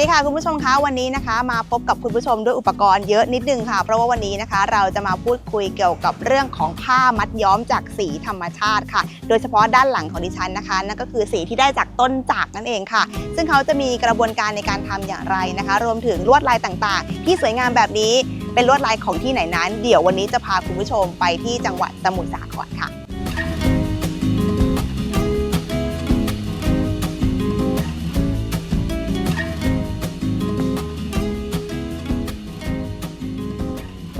ดีค่ะคุณผู้ชมคะวันนี้นะคะ มาพบกับคุณผู้ชมด้วยอุปกรณ์เยอะนิดนึงค่ะ เพราะว่าวันนี้นะคะ เราจะมาพูดคุยเกี่ยวกับเรื่องของผ้ามัดย้อมจากสีธรรมชาติค่ะ โดยเฉพาะด้านหลังของดิฉันนะคะนั่นก็คือสีที่ได้จากต้นจากนั่นเองค่ะ ซึ่งเขาจะมีกระบวนการในการทำอย่างไรนะคะ รวมถึงลวดลายต่างๆ ที่สวยงามแบบนี้เป็นลวดลายของที่ไหนนั้น เดี๋ยววันนี้จะพาคุณผู้ชมไปที่จังหวัดสมุทรสาครค่ะ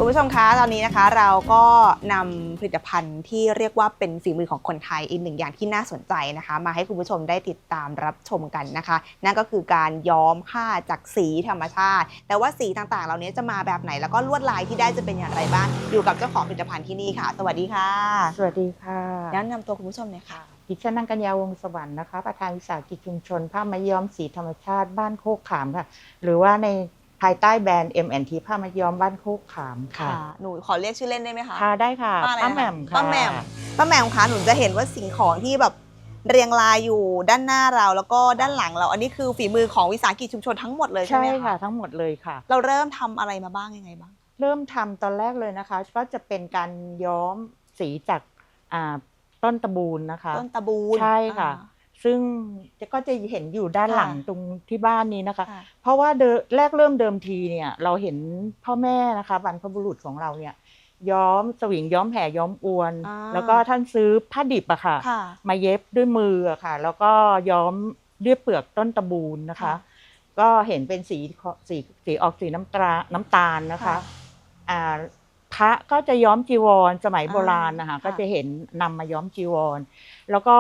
คุณผู้ชมคะตอนนี้นะคะเราก็นำผลิตภัณฑ์ที่เรียกว่าเป็นฝีมือของคนไทยอีกหนึ่งอย่างที่น่าสนใจนะคะ มาให้คุณผู้ชมได้ติดตามรับชมกันนะคะ นั่นก็คือการย้อมผ้าจากสีธรรมชาติ แต่ว่าสีต่างๆ เหล่านี้จะมาแบบไหนแล้วก็ลวดลายที่ได้จะเป็นอย่างไรบ้างอยู่กับเจ้าของผลิตภัณฑ์ที่นี่ค่ะ สวัสดีค่ะ สวัสดีค่ะแนะนำตัวคุณผู้ชมหน่อยค่ะดิฉันนังกัญญาวงศ์สวรรค์นะคะประธานวิสาหกิจชุมชนผ้ามัดย้อมสีธรรมชาติบ้านโคกขามค่ะ หรือว่าใน ภายใต้แบรนด์ M&T ผ้ามัดย้อมบ้านโคกขามค่ะ หนูขอเรียกชื่อเล่นได้ไหมคะ ค่ะได้ค่ะป้าอะไรป้านะคะแหม่มค่ะ ป้าแหม่ม ป้าแหม่มคะหนูจะเห็นว่าสิ่งของที่แบบเรียงรายอยู่ด้านหน้าเราแล้วก็ด้านหลังเรา อันนี้คือฝีมือของวิสาหกิจชุมชนทั้งหมดเลยใช่ใช่ไหมค่ะ คะทั้งหมดเลยค่ะ เราเริ่มทำอะไรมาบ้างยังไงบ้าง เริ่มทำตอนแรกเลยนะคะ ก็จะเป็นการย้อมสีจากอ่าต้นตะบูนนะคะ ต้นตะบูนใช่ค่ะ อ่า ซึ่งก็จะเห็นอยู่ด้านค่ะหลังตรงที่บ้านนี้นะคะค่ะเพราะว่าเดิมแรกเริ่มเดิมทีเนี่ย เราเห็นพ่อแม่นะคะบรรพบุรุษของเราเนี่ย ย้อมสวิงย้อมแผ่ย้อมอวนอ่าแล้วก็ท่านซื้อผ้าดิบอะค่ะค่ะ มาเย็บด้วยมืออะค่ะ แล้วก็ย้อมด้วยเปลือกต้นตะบูนนะคะค่ะก็เห็นเป็นสีสีสีออกสีน้ำตาลน้ำตาลนะคะค่ะอ่าพ ระก็จะย้อมจีวรสมัยอ่าโบราณนะคะค่ะก็จะเห็นนำมาย้อมจีวร แล้วก็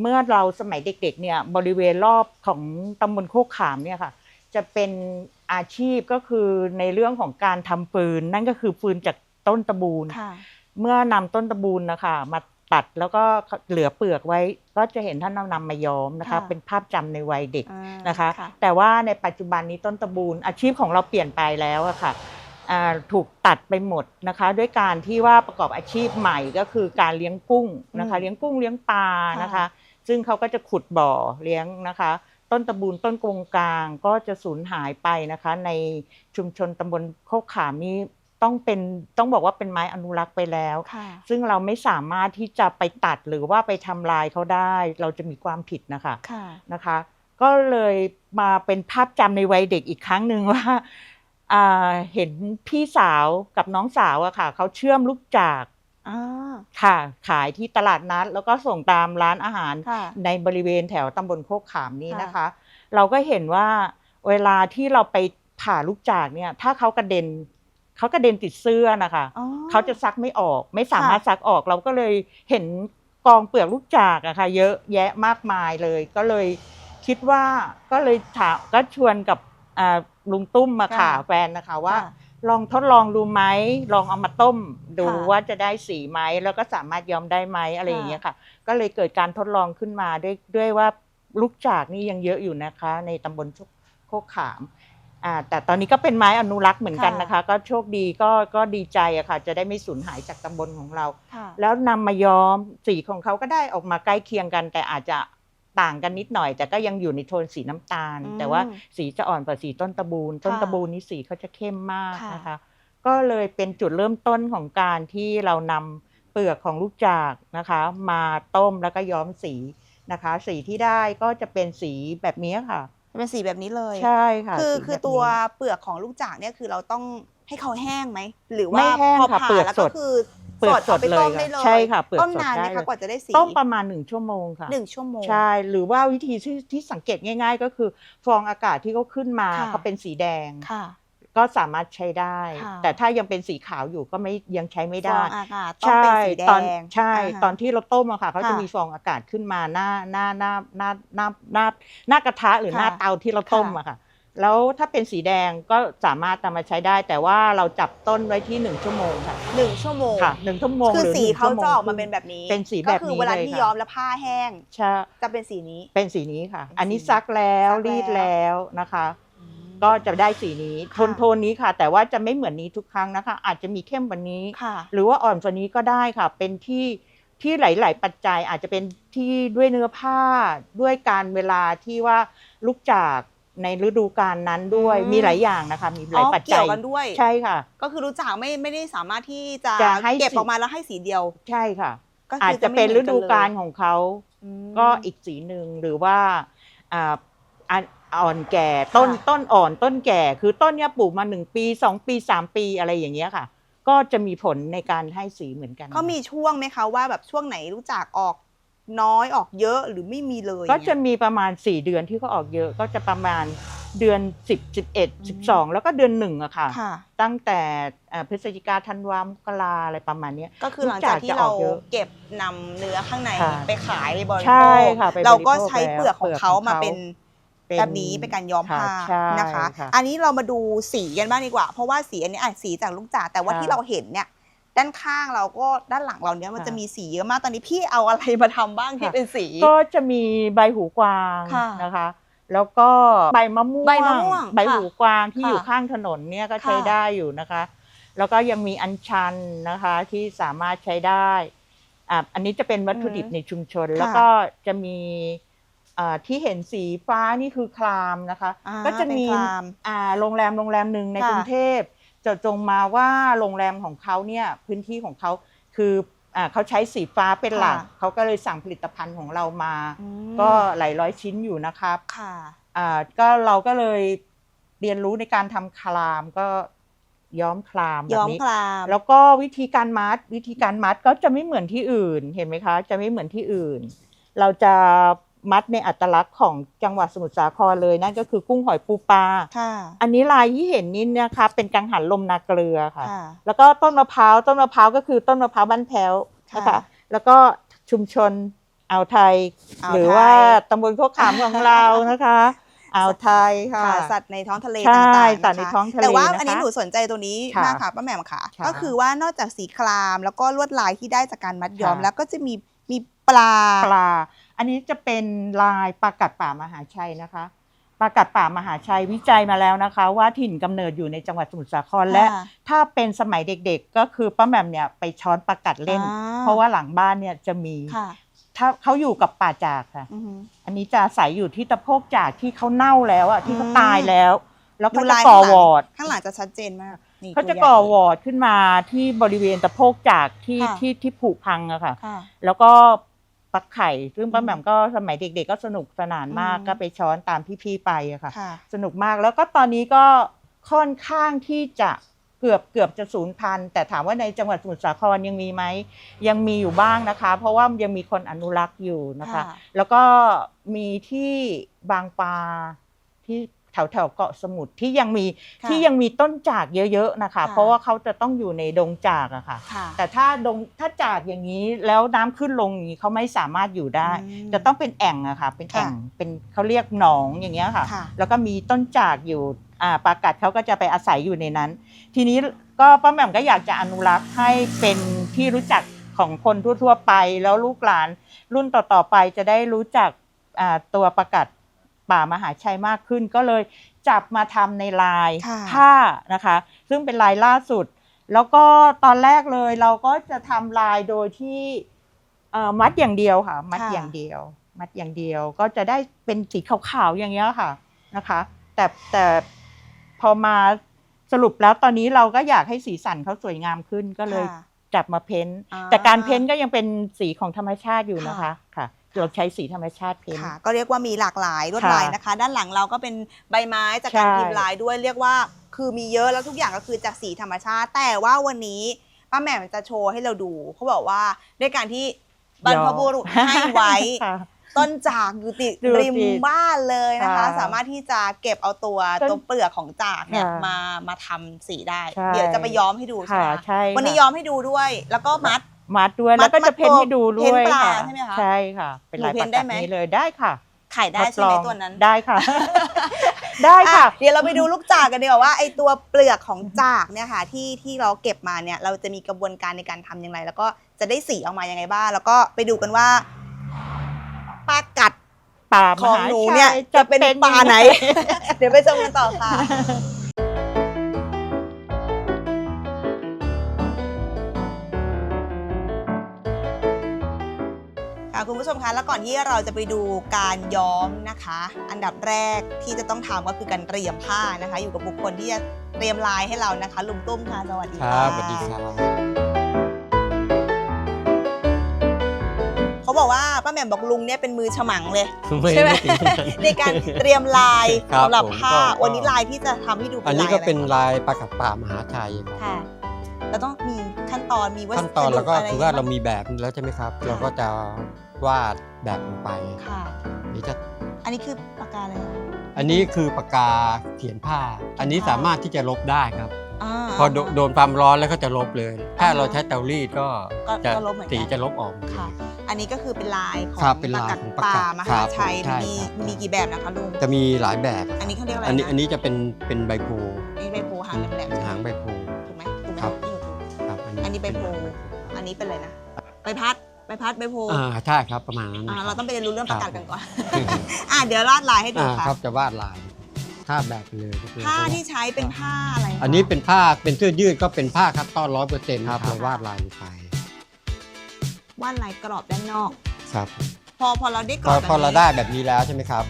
เมื่อเราสมัยเด็กๆเนี่ยบริเวณรอบของตำบลโคกขามเนี่ยค่ะ จะเป็นอาชีพก็คือในเรื่องของการทำฟืน นั่นก็คือฟืนจากต้นตะบูนค่ะเมื่อนำต้นตะบูนนะคะมาตัดแล้วก็เหลือเปลือกไว้ ก็จะเห็นท่านนำมาย้อมนะคะค่ะเป็นภาพจำในวัยเด็กอ่านะคะ แต่ว่าในปัจจุบันนี้ต้นตะบูนอาชีพของเราเปลี่ยนไปแล้วอะค่ะอ่า ถูกตัดไปหมดนะคะ ด้วยการที่ว่าประกอบอาชีพใหม่ก็คือการเลี้ยงกุ้งนะคะอืมเลี้ยงกุ้งเลี้ยงปลานะคะค่ะซึ่งเขาก็จะขุดบ่อเลี้ยงนะคะ ต้นตะบูนต้นกงกลางก็จะสูญหายไปนะคะ ในชุมชนตำบลโคกขามนี้ต้องเป็นต้องบอกว่าเป็นไม้อนุรักษ์ไปแล้วค่ะซึ่งเราไม่สามารถที่จะไปตัดหรือว่าไปทำลายเขาได้ เราจะมีความผิดนะคะค่ะนะคะ ก็เลยมาเป็นภาพจำในวัยเด็กอีกครั้งหนึ่งว่าอ่า เห็นพี่สาวกับน้องสาวอะค่ะเขาเชื่อมลูกจากอ่าค่ะ ขายที่ตลาดนัด แล้วก็ส่งตามร้านอาหารค่ะในบริเวณแถวตำบลโคกขามนี้ค่ะนะคะ เราก็เห็นว่าเวลาที่เราไปผ่าลูกจากเนี่ย ถ้าเขากระเด็นเขากระเด็นติดเสื้อนะคะอ๋อเขาจะซักไม่ออก ไม่สามารถค่ะซักออกเราก็เลยเห็นกองเปลือกลูกจากอะค่ะ เยอะแยะมากมายเลย ก็เลยคิดว่าก็เลยถามก็ชวนกับอ่า ลุงตุ้มมาค่ะแฟนนะคะว่า ค่ะลองทดลองดูไหมลองเอามาต้ม ดูค่ะว่าจะได้สีไหมแล้วก็สามารถย้อมได้ไหมอะไรอย่างเงี้ยค่ะ ก็เลยเกิดการทดลองขึ้นมาด้วยด้วยว่าลูกจากนี่ยังเยอะอยู่นะคะ ในตำบลโคกขามอ่าแต่ตอนนี้ก็เป็นไม้อนุรักษ์เหมือนกันค่ะ นะคะ ก็โชคดีก็ก็ดีใจอะค่ะ จะได้ไม่สูญหายจากตำบลของเรา ค่ะ แล้วนำมาย้อมสีของเขาก็ได้ออกมาใกล้เคียงกัน แต่อาจจะ ต่างกันนิดหน่อย แต่ก็ยังอยู่ในโทนสีน้ำตาลอืมแต่ว่าสีจะอ่อนกว่าสีต้นตะบูนต้นค่ะตะบูนนี่สีเขาจะเข้มมากค่ะนะคะ ก็เลยเป็นจุดเริ่มต้นของการที่เรานำเปลือกของลูกจากนะคะ มาต้มแล้วก็ย้อมสีนะคะ สีที่ได้ก็จะเป็นสีแบบนี้ค่ะ เป็นสีแบบนี้เลยใช่ค่ะคือสีคือแบบนี้ตัวเปลือกของลูกจากเนี่ยคือเราต้องให้เขาแห้งไหมหรือไม่ว่าแห้งพอค่ะผ่าเปลือกแล้วสก็ดคือ เปลือกสดาไปเลยต้มค่ะได้เลยใช่ค่ะเปลือกต้มสดนานไหมได้เลคะยกว่าจะได้สีต้มประมาณหนึ่งชั่วโมงค่ะหนึ่งชั่วโมงใช่หรือว่าวิธีที่ที่สังเกตง่าย ๆ ก็คือ ฟองอากาศที่เขาขึ้นมาค่ะเขาเป็นสีแดงค่ะก็สามารถใช้ได้ค่ะแต่ถ้ายังเป็นสีขาวอยู่ก็ไม่ยังใช้ไม่ฟได้องอากาศต้องเป็นสีแดตอนงใช่าฮะตอนที่เราต้มอะค่ะเขาจะค่ะมีฟองอากาศขึ้นมาหน้าหน้าหน้าหน้าหน้าหน้าหน้ากระทะหรือค่ะหน้าเตาที่เราต้มค่ะอะค่ะ แล้วถ้าเป็นสีแดงก็สามารถนำมาใช้ได้ แต่ว่าเราจับต้นไว้ที่หนึ่งชั่วโมงค่ะหนึ่งชั่วโมงค่ะหนึ่งชั่วโมงคือหรือสีหนึ่งเขาชั่วโงจะออกมาครึ่งเป็นแบบนี้เป็นสีแบบก็คือนี้เวลาเลยที่ค่ะย้อมแล้วผ้าแห้งใช่จะเป็นสีนี้เป็นสีนี้ค่ะเป็นสีอันนี้ซักแล้วซักแล้วรีดแล้วนะคะ ก็จะได้สีนี้โทนค่ะโทนนี้ค่ะ แต่ว่าจะไม่เหมือนนี้ทุกครั้งนะคะ อาจจะมีเข้มกว่านี้ค่ะหรือว่าอ่อนกว่านี้ก็ได้ค่ะ เป็นที่ที่หลาย ๆ ปัจจัยอาจจะเป็นที่ด้วยเนื้อผ้าด้วยการเวลาที่ว่าลูกจาก ในฤดูกาลนั้นด้วยอืม มีหลายอย่างนะคะ มีหอ๋ลายอปัจเกี่จัยยวกันด้วย ใช่ค่ะ ก็คือรู้จักไม่ไม่ได้สามารถที่จะจะให้เก็บสี ออกมาแล้วให้สีเดียว ใช่ค่ะ ก็คือาจจะไม่เป็นหมืฤอดูกาลเลยของเขา อืม ก็อีกสีหนึ่งหรือว่าอ่าอันอ่อนแก่ต้นค่ะ ต้นอ่อนต้นแก่คือต้นเนี้ยปลูกมาหนึ่งปีสองปีสามปีอะไรอย่างเงี้ยค่ะ ก็จะมีผลในการให้สีเหมือนกันเขามีช่วงไหมคะว่าแบบช่วงไหนรู้จักออก น้อยออกเยอะหรือไม่มีเลยก็จะเนี่ยมีประมาณ 4 เดือนที่เขาออกเยอะก็จะประมาณเดือน 10 11 12 แล้วก็เดือนหนึ่งอะค่ะค่ะตั้งแต่เอ่อพฤศจิกาธันวามกราอะไรประมาณเนี้ยก็คือหลังจากที่รู้จักจะอเราอกเยอะเก็บนำเนื้อข้างในค่ะไปขายบริโภใช่คค่ะไปบริโภคเราก็ใช้แล้วเปลือกของเขาเปลือกของมาเขาเป็นเป็นแบบนี้เป็นการย้อมผ้าใช่นะคะค่ะอันนี้เรามาดูสีกันบ้างดีกว่า เพราะว่าสีอันนี้อะสีจากลูกจากแต่ว่าค่ะที่เราเห็นเนี่ย ด้านข้างเราก็ด้านหลังเราเนี่ยมันค่ะจะมีสีเยอะมากตอนนี้พี่เอาอะไรมาทำบ้างที่ค่ะเป็นสี ก็จะมีใบหูกวางค่ะนะคะ แล้วก็ใบมะม่วง ใบมะม่วง ใบหูกวางที่ค่ะอยู่ข้างถนนเนี่ยก็ใช้ค่ะได้อยู่นะคะ แล้วก็ยังมีอัญชันนะคะที่สามารถใช้ได้อะอันนี้จะเป็นวัตถุดิบในชุมชน แล้วก็จะมีอ่าที่เห็นสีฟ้านี่คือคลามนะคะอ่าก็จะมีเป็นคลามอ่าโรงแรมโรงแรมหนึ่งในค่ะกรุงเทพ เจาะจงมาว่าโรงแรมของเขาเนี่ยพื้นที่ของเขาคืออ่าเขาใช้สีฟ้าเป็นหลักค่ะเขาก็เลยสั่งผลิตภัณฑ์ของเรามา อืม ก็หลายร้อยชิ้นอยู่นะครับค่ะ อ่าก็เราก็เลยเรียนรู้ในการทำคลามก็ย้อมคลามแบย้อบมนี้ คลามแล้วก็วิธีการมัดวิธีการมัดก็จะไม่เหมือนที่อื่นเห็นไหมคะ จะไม่เหมือนที่อื่น เราจะ มัดในอัตลักษณ์ของจังหวัดสมุทรสาครเลยนั่นก็คือกุ้งหอยปูปลาค่ะอันนี้ลายที่เห็นนี่นะคะเป็นกังหันลมนาเกลือค่ะค่ะแล้วก็ต้นมะพร้าวต้นมะพร้าวก็คือต้นมะพร้าวบ้านแพ้วนะคะค่ะแล้วก็ชุมชนอ่าวไทยอ่าวหรือไทยว่าตำบลโคกขามของเรานะคะอ่าวไทยค่ะค่ะสัตว์ในท้องทะเลใช่ต่างๆสัตว์ในนะคะท้องทะเลแต่ว่านะคะอันนี้หนูสนใจตัวนี้ค่ะมากค่ะป้าแหม่มค่ะค่ะ ก็คือว่านอกจากสีคราม แล้วก็ลวดลายที่ได้จากการมัดย้อมค่ะแล้วก็จะมีมีปลาปลา อันนี้จะเป็นลายปลากัดป่ามหาชัยนะคะปลากัดป่ามหาชัยวิจัยมาแล้วนะคะ ว่าถิ่นกำเนิดอยู่ในจังหวัดสมุทรสาครและค่ะถ้าเป็นสมัยเด็กๆ ก็คือป้าแหม่มเนี่ยไปช้อนปลากัดเล่นอ่าเพราะว่าหลังบ้านเนี่ยจะมีค่ะถ้าเขาอยู่กับป่าจากค่ะอือหืออันนี้จะอาศัยอยู่ที่ตะโพกจากที่เขาเน่าแล้วอะที่เขาอืมตายแล้ว แล้วก็ดูจะลายก่อข้างหลังวอร์ดข้างหลังจะชัดเจนมากนี่เขาจะตัวใหญ่ก่อวอร์ดขึ้นมาที่บริเวณตะโพกจากที่ค่ะที่ที่ผุพังอะค่ะค่ะแล้วก็ ปักไข่ซึ่งป้าแหม่มก็สมัยเด็ก ๆ ก็สนุกสนานมากอืมก็ไปช้อนตามพี่ๆไปอะค่ะค่ะ สนุกมากแล้วก็ตอนนี้ก็ค่อนข้างที่จะเกือบเกือบจะศูนย์พันธุ์แต่ถามว่าในจังหวัดสมุทรสาครยังมีไหมยังมีอยู่บ้างนะคะ เพราะว่ายังมีคนอนุรักษ์อยู่นะคะค่ะแล้วก็มีที่บางปลาที่ แถวแถวๆเกาะสมุทรที่ยังมีค่ะที่ยังมีต้นจากเยอะๆนะคะ ค่ะเพราะว่าเขาจะต้องอยู่ในดงจากอะค่ะ ค่ะแต่ถ้าดงถ้าจากอย่างนี้แล้วน้ำขึ้นลงอย่างนี้เขาไม่สามารถอยู่ได้ อืมจะต้องเป็นแอ่งอะค่ะ เป็นแอ่งค่ะเป็นเขาเรียกหนองอย่างเงี้ยค่ะ ค่ะ แล้วก็มีต้นจากอยู่อ่าปลากัดเขาก็จะไปอาศัยอยู่ในนั้น ทีนี้ก็ป้าแหม่มก็อยากจะอนุรักษ์ให้เป็นที่รู้จักของคนทั่วๆไป แล้วลูกหลานรุ่นต่อๆไปจะได้รู้จักอ่าตัวปลากัด ป่ามหาชัยมากขึ้น ก็เลยจับมาทำในลายค่ะผ้านะคะ ซึ่งเป็นลายล่าสุด แล้วก็ตอนแรกเลยเราก็จะทำลายโดยที่เอ่อมัดอย่างเดียวค่ะ มัดค่ะอย่างเดียว มัดอย่างเดียวก็จะได้เป็นสีขาวๆอย่างเงี้ยค่ะนะคะ แต่แต่พอมาสรุปแล้วตอนนี้เราก็อยากให้สีสันเขาสวยงามขึ้นก็เลยค่ะจับมาเพ้นท์อ่าแต่การเพ้นท์ก็ยังเป็นสีของธรรมชาติอยู่นะคะค่ะค่ะ เราใช้สีธรรมชาติเพ้นท์ ค่ะก็เรียกว่ามีหลากหลายลวดค่ะลายนะคะ ด้านหลังเราก็เป็นใบไม้จากการใช่ พิมพ์ลายด้วยเรียกว่า คือมีเยอะแล้วทุกอย่างก็คือจากสีธรรมชาติ แต่ว่าวันนี้ป้าแหม่มจะโชว์ให้เราดูเขาบอกว่าด้วยการที่บรรพบุรุษให้ไว้ ค่ะ ต้นจากอยู่ติดอยู่ริมติดบ้านเลยนะคะ ค่ะสามารถที่จะเก็บเอาตัวต้นตัวเปลือกของจากเนี่ยค่ะมามาทำสีได้ ใช่ เดี๋ยวจะไปย้อมให้ดูใช่ค่ะไหมใช่วันนี้ค่ะย้อมให้ดูด้วย แล้วก็มัด มัดด้วยมัดแล้วก็จะเพ้นท์มัดให้ดูเพ้ด้นวยปลาค่ะใช่ไหมคะใช่ค่ะ เป็นลายหนูเพ้ปันกได้แบบไหม นี้เลยได้ค่ะไข่ได้ทใช่ไหมลองตัวนั้น ได้ค่ะ ได้อะค่ะเดี๋ยวเราไปดูลูกจากกันดีกว่าว่าไอตัวเปลือกของจากเนี่ยค่ะที่ที่เราเก็บมาเนี่ยเราจะมีกระบวนการในการทำอย่างไร แล้วก็จะได้สีออกมายังไงบ้างแล้วก็ไปดูกันว่าปลากัดป่าของมหาหนูชัเนี่ยจะเป็นปลาไหนยังงเดี๋ยวไปชมกันต่อค่ะ ค่ะคุณผู้ชมคะแล้วก่อนที่เราจะไปดูการย้อมนะคะ อันดับแรกที่จะต้องทำก็คือการเตรียมผ้านะคะ อยู่กับบุคคลที่จะเตรียมลายให้เรานะคะ ลุงตุ้มค่ะสวัสดีคค่ะรับสวัสดีครับเขาบอกว่าป้าแหม่มบอกลุงเนี่ยเป็นมือฉมังเลยไม่ใช่ไหมไม่ถึงขนาดนั้นในการเตรียมลายครับสำหรับผมผ้าก็ วันนี้ลายที่จะทำให้ดูเป็นอันนี้ลายก็อะไรเป็นลายปลากัดป่ามหาชัยครับค่ะเราต้องมีขั้นตอนมีวัสดุขั้นตอนเราก็ะไคือว่าเรามีแบบแล้วใช่ไหมครับ เราก็จะ วาดแบบลงไปค่ะ นี่จะอันนี้คือปากกาอะไรคะอันนี้คือปากกาเขียนผ้า อันนี้ผ้าสามารถที่จะลบได้ครับาพอโดโดนความร้อนแล้วก็จะลบเลย ถ้าเราใช้เตารีดก็ก็จะก็ลบเหมือนกันสีจะลบออกหมดเลยค่ะ อันนี้ก็คือเป็นลายของครับเป็นปลายกัดของป่าปากกัดมครัหาบชัยใช่มีครับมีกี่แบบนะคะลุงจะมีหลายแบบ อันนี้เขาเรียกอะไรอันนี้นะอันนี้จะเป็นเป็นใบโพธิ์อันนี้ใบโพหางแหลมๆใช่ไมหางใบโพธิ์ถูกไหมถูกไหมครับที่หนูถูกครับอันนี้ใบโพธิ์อันนี้เป็นอะไรนะใบพัดใบพัดใบโพอ่าใช่ครับประมาณนั้นอ่านะคเราบ ต้องไปเรียนรู้เรื่องประกาศกันก่อน ครับ อ่าเดี๋ยวลาดลายให้ดูอ่าค่ะครับจะวาดลายถ้าแบบไปเลยก็คือผ้าที่ใช้เป็นผ้าอะไรคะอันนี้เป็นผ้าเป็นเสื้อยืดก็เป็นผ้าคัตตอนร้อยเปอร์เซ็นต์ครับเราวาดลายลงไปวาดลายกรอบด้านนอก ครับพอพอเราได้กพรออบแบบพอเรานี้ได้แบบนี้แล้วใช่ไหมครับ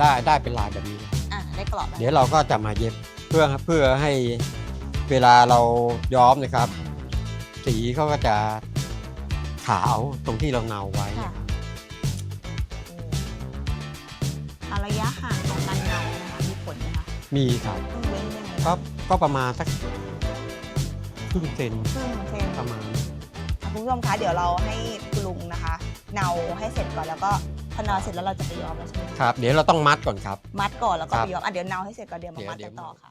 ได้ได้เป็นลายแบบนี้แล้ว อ่าได้กรอบแบบเดี๋ยวเราก็จะมาเย็บเพื่อเพื่อให้เวลาเราย้อมนะครับ สีเขาก็จะ ขาวตรงที่เราเนาไว้ค่ะอ่าระยะห่างของการเงานะคะมีผลไหมคะมีครับต้องเว้นยังไงก็ก็ประมาณสักครึ่งเซนครึ่งเซนประมาณอะคุณผู้ชมคะเดี๋ยวเราให้คุณลุงนะคะเนาให้เสร็จก่อนแล้วก็พอเนาเสร็จแล้วเราจะไปย้อมแล้วใช่ไหมครับ เดี๋ยวเราต้องมัดก่อนครับ มัดก่อนแล้วก็ครับไปย้อมอะเดี๋ยวเนาให้เสร็จก่อนเดี๋ยวมาเดี๋ยวมัดเดี๋กัยนวต่อค่ะ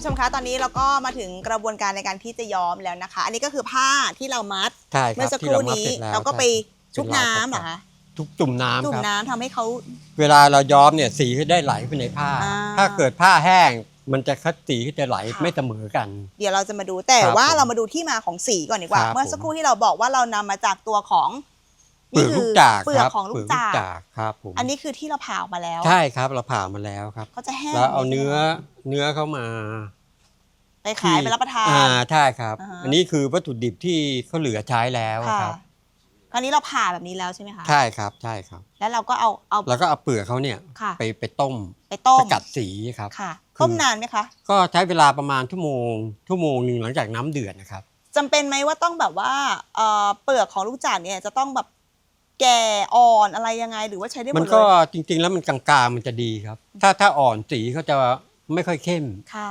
ผู้ชมคะตอนนี้เราก็มาถึงกระบวนการในการที่จะย้อมแล้วนะคะ อันนี้ก็คือผ้าที่เรามัดใช่คเมื่รัอบสักคที่รู่เรามัดนี้เสร็จแล้วเราก็ไปใช่ชุบน้ำเหรอคะทุกจุ่มน้ำจุ่มครับ น้ำทำให้เขา เวลาเราย้อมเนี่ยสีก็ได้ไหลไปในผ้า อ่าถ้าเกิดผ้าแห้ง มันจะคัดสีก็จะไหลค่ะ ไม่เสมอกัน เดี๋ยวเราจะมาดูแต่ครับว่าผมเรามาดูที่มาของสีก่อนดีกว่า ครับเมื่อสักครู่ที่เราบอกว่าเรานำมาจากตัวของ เปลือกลูกจากเปลือกครับของลูเปกลือกจากจากครับผมอันนี้คือที่เราผ่าออกมาแล้วใช่ครับเราผ่ามาแล้วครับเขาจะแห้งแล้วเอาเนื้อเนื้อเข้ามาไปขายไปรับประทานอ่าใช่ครับอ่าฮะอันนี้คือวัตถุดิบที่เขาเหลือใช้แล้วค่ะครับคราวนี้เราผ่าแบบนี้แล้วใช่ไหมคะใช่ครับใช่ครับ แล้วเราก็เอาเอาแล้วก็เอาเปลือกเขาเนี่ยค่ะไปไปต้มไปต้สมกัดสีครับค่ะคือต้มนานไหมคะ ก็ใช้เวลาประมาณชั่วโมงชั่วโมงหนึ่งหลังจากน้ำเดือดนะครับจำเป็นไหมว่าต้องแบบว่าเอ่อเปลือกของลูกจากเนี่ยจะต้องแบบ แก่อ่อนอะไรยังไงหรือว่าใช้ได้หมมัดนเลก็ยจริง ๆ แล้วมันกลางๆมันจะดีครับ ถ้าถ้าอ่อนสีเขาจะไม่ค่อยเข้ม ค่ะ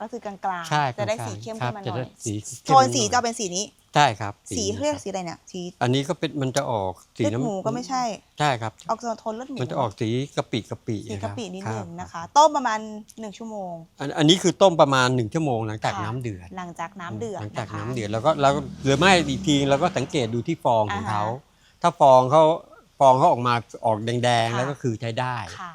ก็คือกลางใช่ๆจะได้กลางๆสีเข้มครัขึ้บนมาหจะน่ได้อยสีโทนสีจะเป็นสีนี้ ใช่ครับสีนี้เรียกครับสีอะไรเนี่ยสีอันนี้ก็เป็นมันจะออกสีเลือดหมูก็ไม่ใช่ใช่ครับออกโทนเลือดหมูมันจะออกสีกะปิกะปิสีกะปินิดรับหนึ่งรับนะคะ ต้มประมาณหนึ่งชั่วโมงอันอันนี้คือต้มประมาณหนึ่งชั่วโมงหลังจากค่ะน้ำเดือดหลังจากน้ำเดือดหลังจากะคะน้ำเดือดแล้วก็เราหรือไม่อีกทีเราก็สังเกตดูที่ฟองของอ่าฮะเขาถ้าฟองเขาฟองเขาออกมาออกแดงๆค่ะแล้วก็คือใช้ได้ค่ะ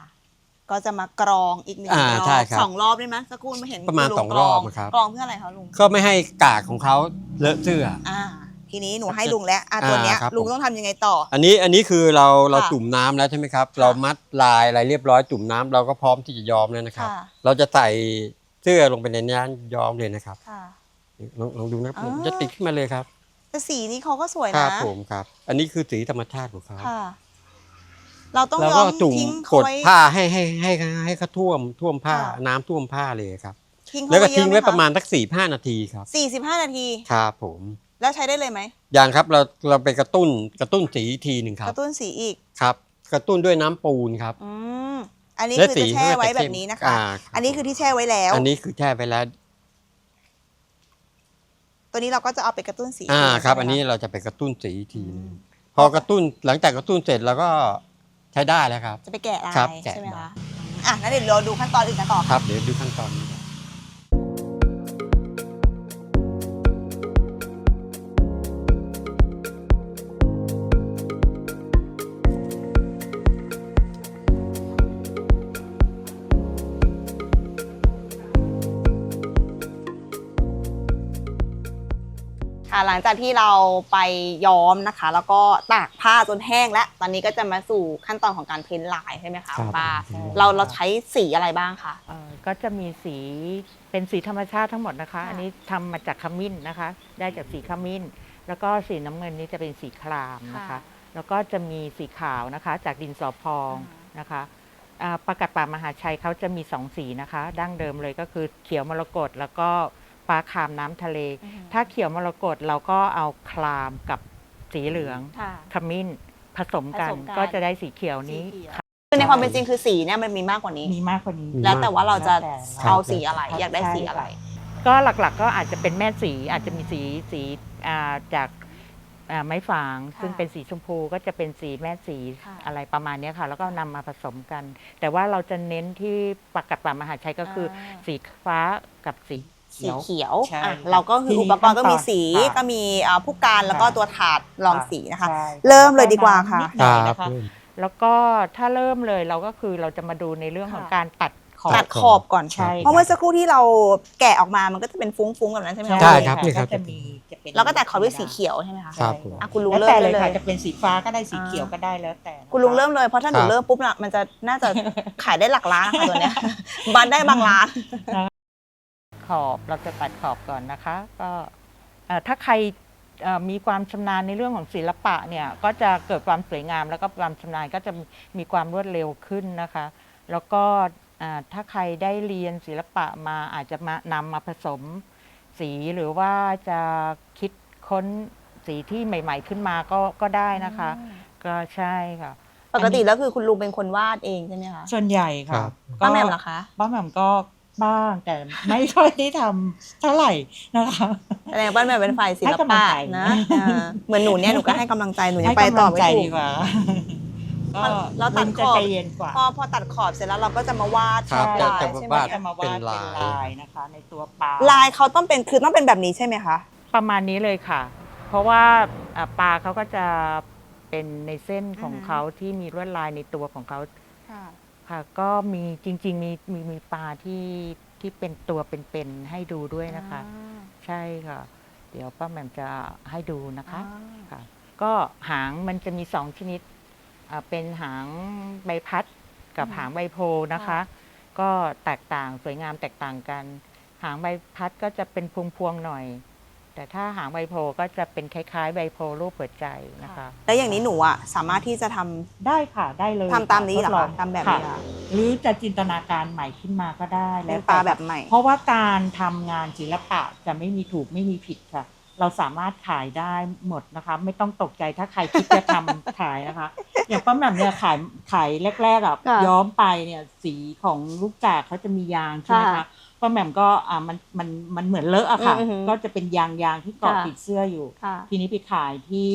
ก็จะมากรองอีกหนึ่งอ่ารอใช่บครับสองรอบได้ไหมสักครู่มาเห็นประมาณคุณลุสองกรอบครับ กรองเพื่ออะไรคะลุงก็ไม่ให้กากของเขาเลอะเสื้อ อ่า ทีนี้หนูให้ลุงแล้วอะตัวเนี้ยอ่าครับ ลุงผมต้องทำยังไงต่อ อันนี้อันนี้คือเราเราค่ะจุ่มน้ำแล้วใช่ไหมครับ เรามัดลายอะไรเรียบร้อยจุ่มน้ำเราก็พร้อมที่จะย้อมแล้วนะครับ ค่ะ เราจะใส่เสื้อลงไปในนี้ย้อมเลยนะครับค่ะ ลองลองดูนะครับอ๋อมันจะติดขึ้นมาเลยครับแต่สีนี้เขาก็สวยคนะรับผมครับ อันนี้คือสีธรรมชาติของเขาค่ะ เราต้องแล้วย้ก็อมจุ่มทิ้งกเขาดไว้ ผ้าให้ให้ให้ให้ให้เขาท่วมท่วมผ้าค่ะ น้ำท่วมผ้าเลยครับ ทิ้งเขาแล้วก็ไว้เยทิ้งอะไหมไว้คประมาณสักสี่ห้านาทีครับสี่สิบห้านาที ครับผมแล้วใช้ได้เลยไหมอย่างครับเราเราไปกระตุ้นกระตุ้นสีอีกทีหนึ่งครักบระตุ้นสีอีก ครับ กระตุ้นด้วยน้ำปูนครับอืมอันนี้และคือสีจะแช่ไว้ก็จะแบบนี้นะคะอ่ารับอันนี้คือที่แช่ไว้แล้ว อันนี้คือแช่ไปแล้วตัวนี้เราก็จะเอาไปกระตุ้นสีอ่าใช่ไหมครับะอันนี้เราจะไปกระตุ้นสีอีกทีหนึงอืมพอกระตุ้นหลังจากกระตุ้นเสร็จเราก็ ใช้ได้แล้วครับ จะไปแกะลาครับยแกะ ใช่ไหมลาคะยอะงั้นเดี๋ยวเราดูขั้นตอนอื่นกันต่อครับเดี๋ยวดูขั้นตอนนี้ หลังจากที่เราไปย้อมนะคะ แล้วก็ตากผ้าจนแห้งแล้วตอนนี้ก็จะมาสู่ขั้นตอนของการเพ้นท์ลายใช่ไหมคะครับป้าใช่ เราเราใช้สีอะไรบ้างคะ เอ่อก็จะมีสีเป็นสีธรรมชาติทั้งหมดนะคะ ค่ะ อันนี้ทำมาจากขมิ้นนะคะ ได้จากสีขมิ้น แล้วก็สีน้ำเงินนี้จะเป็นสีครามนะคะ แล้วก็จะมีสีขาวนะคะ จากดินสอพองนะคะอ่าประกาศป่ามหาชัยเขาจะมีสองสีนะคะ ดั้งเดิมเลยก็คือเขียวมรกตแล้วก็ ฟ้าครามน้ำทะเลถ้าเขียวมรกตเราก็เอาครามกับสีเหลืองค่ะ ขมิ้นผสมกันผสมกัน ก็จะได้สีเขียวนี้คือในความเป็นจริงคือสีเนี่ยมันมีมากกว่านี้ มีมากกว่านี้ แล้วแต่ว่าเราจะแล้วแต่เอาสีอะไร อยากได้สีอะไร ก็หลักๆก็อาจจะเป็นแม่สีอาจจะมีสีสีอ่าจากอ่าไม้ฝาง ค่ะซึ่งเป็นสีชมพูก็จะเป็นสีแม่สีค่ะ อะไรประมาณเนี้ยค่ะ แล้วก็นำมาผสมกัน แต่ว่าเราจะเน้นที่ประกาศป่ามหาชัยก็คืออา สีฟ้ากับสีเขี สียวเขียวใช่อะเราก็คือทีนี้อุปกรณ์ก็มีสีขั้นตอนค่ะก็มีอ่าผู้การแล้วก็ค่ะ ตัวถาดรองสีนะคะ ใช่เริ่มเลยดีกว่าค่ะนิดหน่อยนะครัคะบแล้วก็ถ้าเริ่มเลยเราก็คือเราจะมาดูในเรื่องของค่ะ การตัดขอบ ตัดขอบก่อนใช่ เพราะเมื่อสักครู่ที่เราแกะออกมามันก็จะเป็นฟุ้งๆแบบนั้นใช่ไหมคะใช่ครับนี่ครับ ก็จะมีจะเป็นแล้วก็ตัดขอบด้วยสีเขียวใช่ไหมคะครับผม อะคุณลุงแล้วแต่เริ่เลมยได้เลยค่ะจะเป็นสีฟ้าก็ได้สีเขียวก็ได้แล้วแต่นะคะคุณลุงเริ่มเลยเพราะถ้าหนูครับ เริ่มปุ๊บน่ะมันจะน่าจะขายได้หลักล้านนะคะตัวเนี้ยบานได้บางล้านข อบเราจะตัดขอบก่อนนะคะ ก็เอ่อถ้าใครเอ่อมีความชำนาญในเรื่องของศิลปะเนี่ยก็จะเกิดความสวยงาม แล้วก็ความชำนาญก็จะมีความรวดเร็วขึ้นนะคะ แล้วก็อ่าถ้าใครได้เรียนศิลปะมาอาจจะมานำมาผสมสีหรือว่าจะคิดค้นสีที่ใหม่ ๆ ขึ้นมาก็ก็ได้นะคะ ก็ใช่ค่ะปกติแล้วคือคุณลุงเป็นคนวาดเองใช่ไหมคะส่วนใหญ่ครัค่ะบป้าแหม่มเหรอคะป้าแหม่มก็ บ้าง แต่ไม่ค่อยได้ทำเท่าไหร่นะคะแสดงว่าแม่เป็นฝ่ายศิลให้กำลัปะงใจนะอ่าเหมือนหนูเนี่ยหนูก็ให้กำลังใจหนูยังให้ไปต่อกำลังไม่ใจถูดีกกว่ามันก็เราตัดลุงขจะอบใจเย็นกว่าพอพอตัดขอบเสร็จแล้วเราก็จะมาวาดครับลายจะใช่ไหมวาดจะมาวาดเป็นเป็นลายลายนะคะ ในตัวปลาลายเขาต้องเป็นคือต้องเป็นแบบนี้ใช่ไหมคะประมาณนี้เลยค่ะ เพราะว่าอ่าปลาเขาก็จะเป็นในเส้นของอือฮึเขาที่มีลวดลายในตัวของเขา ค่ะค่ะก็มีจริง ๆ มีมีมีปลาที่ที่เป็นตัวเป็นๆให้ดูด้วยนะคะ ใช่ค่ะ เดี๋ยวป้าแหม่มจะให้ดูนะคะ ค่ะ ก็หางมันจะมีสองชนิดอ่าเป็นหางใบพัดกับอืมหางใบโพธิ์นะคะก็แตกต่างสวยงามแตกต่างกัน หางใบพัดก็จะเป็นพวงๆหน่อย แต่ถ้าหางใบโพธิ์ก็จะเป็นคล้ายๆ ใบโพธิ์รูปหัวใจนะคะ แล้วอย่างนี้หนูอะสามารถที่จะทำได้ค่ะได้เลยทำตามนี้เหรอทดลคะงทำแบบค่ะนี้เหรอหรือจะจินตนาการใหม่ขึ้นมาก็ได้เป็แล้นวปลาต่แบบใหม่ เพราะว่าการทำงานศิลปะจะไม่มีถูกไม่มีผิดค่ะ เราสามารถขายได้หมดนะคะ ไม่ต้องตกใจถ้าใครคิดจะทำ ขายนะคะ อย่างป้าแหม่มเนี่ยขายขายแรกๆอะค่ะย้อมไปเนี่ยสีของลูกจากเขาจะมียางใช่ไหมค่ะ คะ ป้าแหม่มก็อ่ามันมันมันเหมือนเลอะอะค่ะ อือฮึก็จะเป็นยางยางที่เกาะค่ะ ติดเสื้ออยู่ ค่ะ ทีนี้ไปขายที่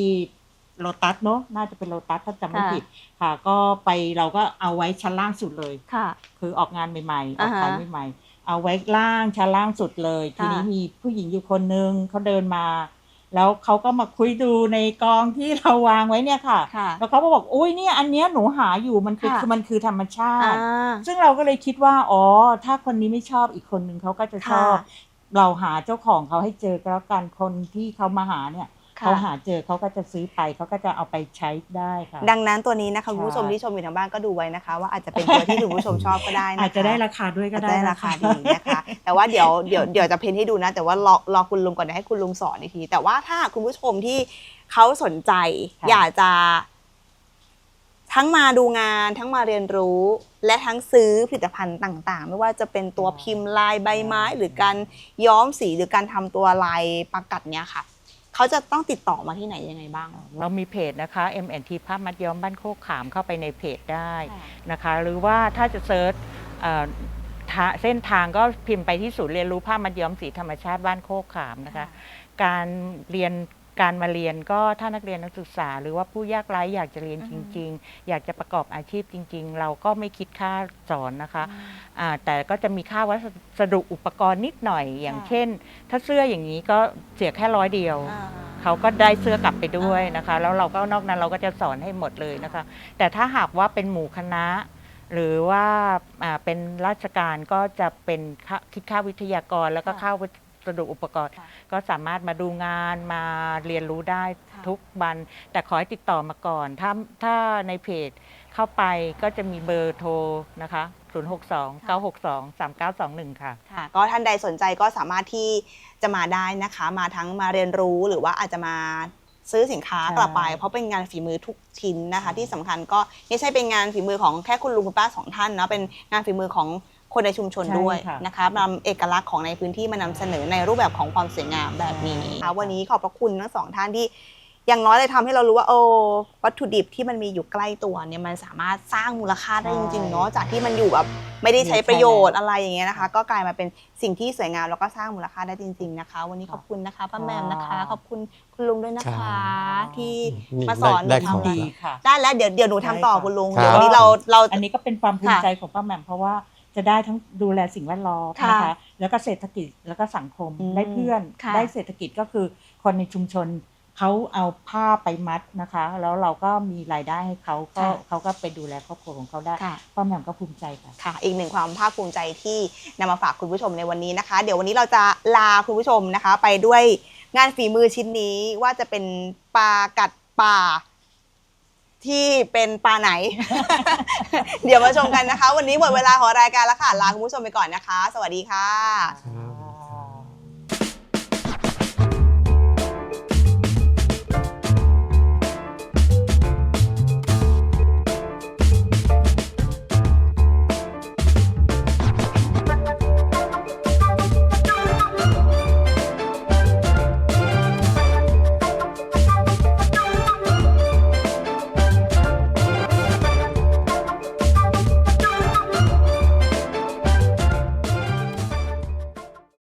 โลตัสเนาะน่าจะเป็นโลตัสถ้าจำไม่ค่ะ ผิดค่ะ ก็ไปเราก็เอาไว้ชั้นล่างสุดเลย ค่ะ คือออกงานใหม่ๆออกอ่าฮะขายใหม่ๆเอาไว้ล่างชั้นล่างสุดเลย ทีนี้ค่ะ มีผู้หญิงอยู่คนนึงเขาเดินมา แล้วเขาก็มาคุยดูในกองที่เราวางไว้เนี่ยค่ะ ค่ะ แล้วเขาก็บอกอุ้ยเนี่ยอันเนี้ยหนูหาอยู่มันคือค่ะ คือมันคือธรรมชาอ่า ติ ซึ่งเราก็เลยคิดว่าอ๋อถ้าคนนี้ไม่ชอบอีกคนนึงเขาก็จะชอบ ค่ะ เราหาเจ้าของเขาให้เจอก็แล้วกันคนที่เขามาหาเนี่ยค่ะ เขาหาเจอเขาก็จะซื้อไปเขาก็จะเอาไปใช้ได้ค่ะ ดังนั้นตัวนี้นะคะใช่คุณผู้ชมที่ชมอยู่ทางบ้านก็ดูไว้นะคะ ว่าอาจจะเป็นตัวที่คุณผู้ชมชอบก็ได้นะคะอาจจะได้ราคาด้วยก็อาจจะได้ได้ราคาดีนะคะแต่ว่าเดี๋ยวเดี๋ยวเดี๋ยวจะเพ้นให้ดูนะ แต่ว่ารอรอคุณลุงก่อนเดี๋ยวให้คุณลุงสอนอีกที แต่ว่าถ้าคุณผู้ชมที่เขาสนใจค่ะอยากจะทั้งมาดูงานทั้งมาเรียนรู้ และทั้งซื้อผลิตภัณฑ์ต่างๆ ไม่ว่าจะเป็นตัวพิมพ์ลายใบไม้ หรือการย้อมสีหรือการทำตัวลายประกัดเนี้ยค่ะ เขาจะต้องติดต่อมาที่ไหนยังไงบ้าง เรามีเพจนะคะ MNT ภาพมัดย้อมบ้านโคกขามเข้าไปในเพจได้นะคะ หรือว่าถ้าจะเซิร์ชเอ่อทาเส้นทางก็พิมพ์ไปที่ศูนย์เรียนรู้ภาพมัดย้อมสีธรรมชาติบ้านโคกขามนะคะ การเรียน การมาเรียนก็ถ้านักเรียนนักศึกษา หรือว่าผู้ยากไร้อยากจะเรียนจริง ๆ อยากจะประกอบอาชีพจริง ๆ เราก็ไม่คิดค่าสอนนะคะอ่าแต่ก็จะมีค่าวัสดุอุปกรณ์นิดหน่อย อย่างค่ะเช่น ถ้าเสื้ออย่างนี้ก็เสียแค่ร้อยเดียวเขาก็ได้เสื้อกลับไปด้วยนะคะ แล้วเราก็นอกนั้นเราก็จะสอนให้หมดเลยนะคะ แต่ถ้าหากว่าเป็นหมู่คณะหรือว่าอ่าเป็นราชการก็จะเป็นค่าคิดค่าวิทยากรแล้วก็ค่ะค่าวั สดุอุปกรณ์ ค่ะก็สามารถมาดูงานมาเรียนรู้ได้ค่ะทุกวัน แต่ขอให้ติดต่อมาก่อน ถ้าถ้าในเพจเข้าไปก็จะมีเบอร์โทรนะคะ 062 962 3921 ค่ะ ค่ะก็ท่านใดสนใจก็สามารถที่จะมาได้นะคะ มาทั้งมาเรียนรู้หรือว่าอาจจะมาซื้อสินค้าใช่กลับไปเพราะเป็นงานฝีมือทุกชิ้นนะคะ ที่สำคัญก็ไม่ใช่เป็นงานฝีมือของแค่คุณลุงคุณป้าสองท่านนะเป็นงานฝีมือของ คนในชุมชนใช่ด้วยค่ะ นะคะนำเอกลักษณ์ของในพื้นที่มานำเสนอในรูปแบบของความสวยงามแบบนี้ใช่ค่ะวันนี้ขอบพระคุณทั้งสองท่านที่ อย่างน้อยเลยทำให้เรารู้ว่าโอ้วัตถุดิบที่มันมีอยู่ใกล้ตัวเนี่ยมันสามารถสร้างมูลค่าได้จริงๆเนาะจากที่มันอยู่แบบไม่ได้ใช้ประโยชน์อะไรอย่างเงี้ยนะคะ ก็กลายมาเป็นสิ่งที่สวยงามแล้วก็สร้างมูลค่าได้จริง ๆนะคะ วันนี้ขอบคุณนะคะป้าแหมมนะคะ ขอบคุณคุณลุงด้วยนะคะ ที่นี่มาสอนได้หนูได้ทำของดีดีค่ะ ได้แล้วเดี๋ยวเดี๋ยวหนูทำต่อได้ค่ะคุณลุงครับ เดี๋ยววันนี้เราเรา อันนี้ก็เป็นความภูมิค่ะใจของป้าแหม่มเพราะว่า จะได้ทั้งดูแลสิ่งแวดล้อมค่ะนะคะแล้วก็เศรษฐกิจแล้วก็สังคมอืมได้เพื่อนค่ะได้เศรษฐกิจก็คือคนในชุมชนเขาเอาผ้าไปมัดนะคะ แล้วเราก็มีรายได้ให้เขาก็เขาก็ไปดูแลครอบครัวของเขาได้ค่ะป้าแหม่มก็ภูมิใจค่ะค่ะ อีกหนึ่งความภาคภูมิใจที่นำมาฝากคุณผู้ชมในวันนี้นะคะ เดี๋ยววันนี้เราจะลาคุณผู้ชมนะคะ ไปด้วยงานฝีมือชิ้นนี้ว่าจะเป็นปลากัดป่า ที่เป็นปลาไหน เดี๋ยวมาชมกันนะคะ วันนี้หมดเวลาของรายการแล้วค่ะ ลาคุณผู้ชมไปก่อนนะคะ สวัสดีค่ะ ครับ